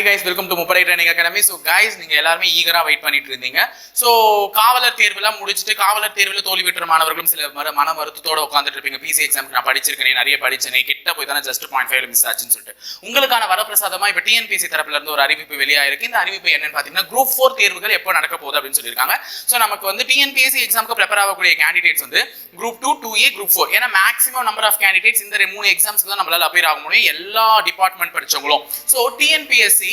Hi guys welcome to Muppadai training academy so guys நீங்கள் எல்லாருமே ஈகராக wait பண்ணிட்டு இருந்தீங்க. ஸோ காவலர் தேர்வுலாம் முடிச்சுட்டு காவலர் தேர்வில் தோல்வி பெற்ற மாணவர்களும் சில மன மருத்துவத்தோடு உட்காந்துட்டு இருப்பீங்க. பிசி எக்ஸாமுக்கு நான் படிச்சிருக்கேன் நிறைய படிச்சேனே கிட்ட போய் தானே ஜஸ்ட் பாயிண்ட் ஃபைவ் மிஸ் ஆச்சுன்னு சொல்லிட்டு. உங்களுக்கான வரப்பிரசாதமா இப்போ டிஎன்பிசி தரப்புல இருந்து ஒரு அறிவிப்பு வெளியாயிருக்கு. இந்த அறிவிப்பு என்னன்னு பார்த்தீங்கன்னா குரூப் ஃபோர் தேர்வுகள் எப்போ நடக்க போகுது அப்படின்னு சொல்லியிருக்காங்க. ஸோ நமக்கு வந்து டிஎன்பிஎஸ்சி எக்ஸாமுக்கு ப்ரிப்பேர் ஆகக்கூடிய கேண்டிடேட்ஸ் வந்து group two two A group four ஏன்னா மேக்ஸிமம் நம்பர் ஆஃப் கேண்டிடேட்ஸ் இந்த மூணு எக்ஸாம்ஸ்க்கு தான் நம்மளால அப்பியர் ஆக முடியும். எல்லா டிபார்ட்மெண்ட் படிச்சவங்களும். ஸோ டிஎன்பிஎஸ்சி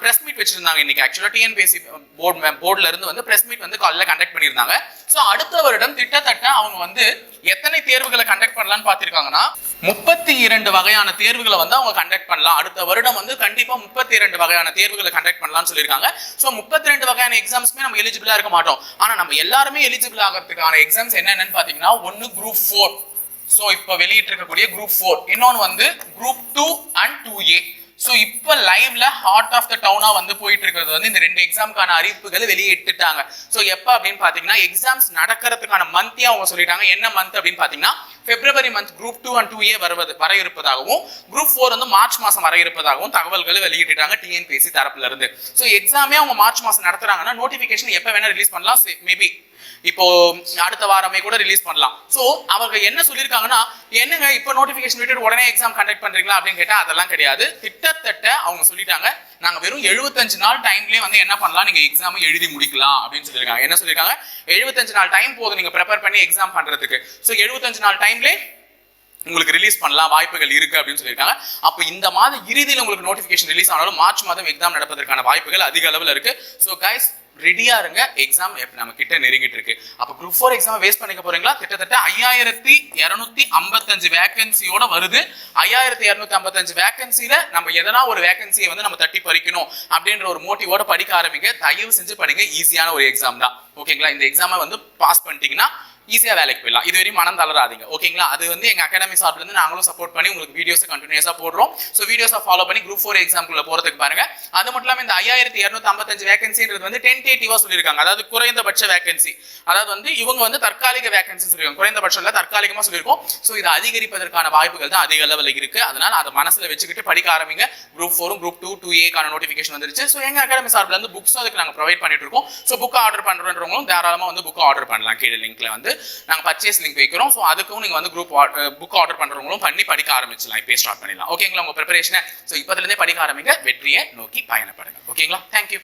பிரஸ் மீட் வச்சிருந்தாங்க இன்னைக்கு. ஆக்சுவலாக டிஎன்பிஎஸ்சி போர்டு போர்டில் இருந்து வந்து பிரஸ் மீட் வந்து காலையில் கண்டக்ட் பண்ணியிருந்தாங்க. ஸோ அடுத்த வருடம் திட்டத்தட்ட அவங்க வந்து எத்தனை தேர்வுகளை கண்டக்ட் பண்ணலாம்னு பார்த்திருக்காங்கன்னா முப்பத்தி இரண்டு வகையான தேர்வுகளை வந்து அவங்க கண்டக்ட் பண்ணலாம். அடுத்த வருடம் வந்து கண்டிப்பா முப்பத்தி இரண்டு வகையான தேர்வுகளை கண்டக்ட் பண்ணலாம்னு சொல்லியிருக்காங்க. ஸோ முப்பத்தி ரெண்டு வகையான எக்ஸாம்ஸ்மே நம்ம எலிஜிபிளா இருக்க மாட்டோம். ஆனா நம்ம எல்லாருமே எலிஜிபிள் ஆகிறதுக்கான எக்ஸாம்ஸ் என்னென்னு பாத்தீங்கன்னா ஒன்னு குரூப் ஃபோர் ஸோ இப்போ வெளியிட்டு இருக்கக்கூடிய குரூப் ஃபோர் இன்னொன்று வந்து group two and two A so இப்போ லைவ்ல ஹார்ட் ஆஃப் த டவுனா வந்து போயிட்டு இருக்கிறது வந்து இந்த ரெண்டு எக்ஸாமுக்கான அறிவிப்புகளை வெளியிட்டுட்டாங்க. ஸோ எப்போ அப்படின்னு பார்த்தீங்கன்னா எக்ஸாம்ஸ் நடக்கிறதுக்கான மந்த்தே அவங்க சொல்லிட்டாங்க. என்ன மந்த் அப்படின்னு பார்த்தீங்கன்னா February month group two and two A வருவது வர இருப்பதாகவும் குரூப் ஃபோர் வந்து மார்ச் மாதம் வர இருப்பதாகவும் தகவல்களை வெளியிட்டுட்டாங்க டிஎன்பிஎஸ்சி தரப்புல இருந்து. ஸோ எக்ஸாமே அவங்க மார்ச் மாதம் நடத்துறாங்கன்னா நோட்டிஃபிகேஷன் எப்போ வேணா ரிலீஸ் பண்ணலாம் மேபி இப்போ அடுத்த வாரமே கூட ரிலீஸ் பண்ணலாம். ஸோ அவங்க என்ன சொல்லியிருக்காங்கன்னா என்னங்க இப்போ நோட்டிஃபிகேஷன் விட்டுட்டு உடனே எக்ஸாம் கண்டக்ட் பண்றீங்களா அப்படின்னு கேட்டால் அதெல்லாம் கிடையாது. கிட்டத்தட்ட அவங்க சொல்லிட்டாங்க நாங்கள் வெறும் எழுபத்தஞ்சு நாள் டைம்லேயே வந்து என்ன பண்ணலாம் நீங்கள் எக்ஸாம் எழுதி முடிக்கலாம் அப்படின்னு சொல்லியிருக்காங்க. என்ன சொல்லியிருக்காங்க? எழுபத்தஞ்சு நாள் டைம் போதும் நீங்கள் ப்ரிப்பேர் பண்ணி எக்ஸாம் பண்ணுறதுக்கு ஸோ எழுபத்தஞ்சு நாள் டைம் டைம்லே உங்களுக்கு ரிலீஸ் பண்ணலாம் வாய்ப்புகள் இருக்கு அப்படின்னு சொல்லியிருக்காங்க. அப்போ இந்த மாத இறுதியில் உங்களுக்கு நோட்டிஃபிகேஷன் ரிலீஸ் ஆனாலும் மார்ச் மாதம் எக்ஸாம் நடப்பதற்கான வாய்ப்புகள் அதிக அளவில் இருக்கு. ஸோ கைஸ் ரெடியா இருங்க. எக்ஸாம் நம்ம கிட்ட நெருங்கிட்டு இருக்கு. அப்போ குரூப் ஃபோர் எக்ஸாம் வேஸ்ட் பண்ணிக்க போறீங்களா? கிட்டத்தட்ட ஐயாயிரத்தி இரநூத்தி ஐம்பத்தஞ்சு வேகன்சியோட வருது. ஐயாயிரத்தி இரநூத்தி ஐம்பத்தஞ்சு வேகன்சியில நம்ம எதனா ஒரு வேகன்சியை வந்து நம்ம தட்டி பறிக்கணும் அப்படின்ற ஒரு மோட்டிவோட படிக்க ஆரம்பிங்க. தயவு செஞ்சு படிங்க. ஈஸியான ஒரு எக்ஸாம் தான். ஓகேங்களா இந்த எக்ஸாமை வந்து பாஸ் பண்ணிட்டீங்கன்னா ஈஸியாக வேலைக்கு போயிடலாம். இது வரையும் மனம் தளராதிங்க. ஓகேங்களா அது வந்து எங்கள் அகாடமி சார்பிலேருந்து நாங்களும் சப்போர்ட் பண்ணி உங்களுக்கு வீடியோஸை கண்டினியூஸாக போடுறோம். ஸோ வீடியோஸை ஃபாலோ பண்ணி குரூப் ஃபோர் எக்ஸாம்குள்ள போகிறதுக்கு பாருங்க. அது மட்டும் இல்லாமல் இந்த ஐயாயிரத்தி இரநூத்தி ஐம்பத்தஞ்சு வேகன்சின்றது வந்து டென்டேட்டிவாக சொல்லியிருக்காங்க. அதாவது குறைந்தபட்ச வேகன்சி அதாவது வந்து இவங்க வந்து தற்காலிக வேகன்சி சொல்லியிருக்காங்க. குறைந்தபட்சம் இல்லை தற்காலிகமாக சொல்லியிருக்கோம். ஸோ இதை அதிகரிப்பதற்கான வாய்ப்புகள் தான் அதிக அளவில் இருக்குது அதனால் அதை மனசில் வச்சுக்கிட்டு படிக்க ஆரம்பிங்க. குரூப் ஃபோரும் குரூப் டூ டூ ஏக்கான நோட்டிஃபிகேஷன் வந்துருச்சு. ஸோ எங்கள் அகாடமி சார்பில் வந்து புக்ஸும் அதுக்கு நாங்கள் ப்ரொவைட் பண்ணிட்டு இருக்கோம். ஸோ புக் ஆர்டர் பண்ணுறவங்களும் தாராளமாக வந்து புக் ஆர்டர் பண்ணலாம். கீழே லிங்க்ல வந்து. நாங்கள் பர்ச்சேஸ் லிங்க் வைக்கிறோம். ஸோ அதுக்கும் நீங்கள் வந்து குரூப் புக் ஆர்டர் uh, பண்ணுறவங்களும் பண்ணி படிக்க ஆரம்பிச்சலாம் இப்போ ஸ்டார்ட் பண்ணிடலாம். ஓகேங்களா உங்கள் ப்ரிப்பரேஷனை ஸோ இப்போதுலேருந்தே படிக்க ஆரம்பிங்க. வெற்றியை நோக்கி பயணப்படுங்க. ஓகேங்களா தேங்க்யூ